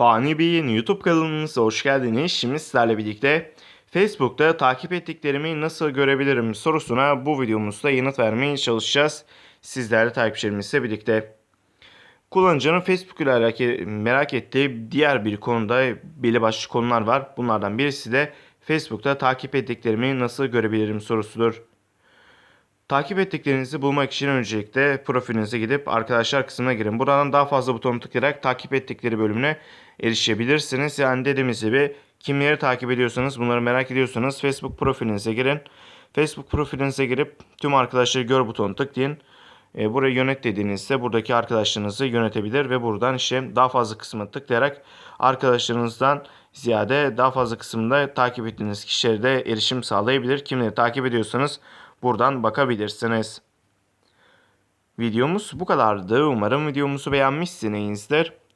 Fani Bey'in YouTube kanalımıza hoş geldiniz. Şimdi sizlerle birlikte Facebook'ta takip ettiklerimi nasıl görebilirim sorusuna bu videomuzda yanıt vermeye çalışacağız. Sizlerle takipçilerimizle birlikte. Kullanıcının Facebook ile merak ettiği diğer bir konuda belli başlı konular var. Bunlardan birisi de Facebook'ta takip ettiklerimi nasıl görebilirim sorusudur. Takip ettiklerinizi bulmak için öncelikle profilinize gidip arkadaşlar kısmına girin. Buradan daha fazla butonu tıklayarak takip ettikleri bölümüne erişebilirsiniz. Yani dediğimiz gibi kimleri takip ediyorsanız bunları merak ediyorsanız Facebook profilinize girin. Facebook profilinize girip tüm arkadaşları gör butonu tıklayın. E, burayı yönet dediğinizde buradaki arkadaşlarınızı yönetebilir ve buradan işte daha fazla kısmı tıklayarak arkadaşlarınızdan ziyade daha fazla kısımda takip ettiğiniz kişilere de erişim sağlayabilir. Kimleri takip ediyorsanız buradan bakabilirsiniz. Videomuz bu kadardı. Umarım videomuzu beğenmişsinizdir.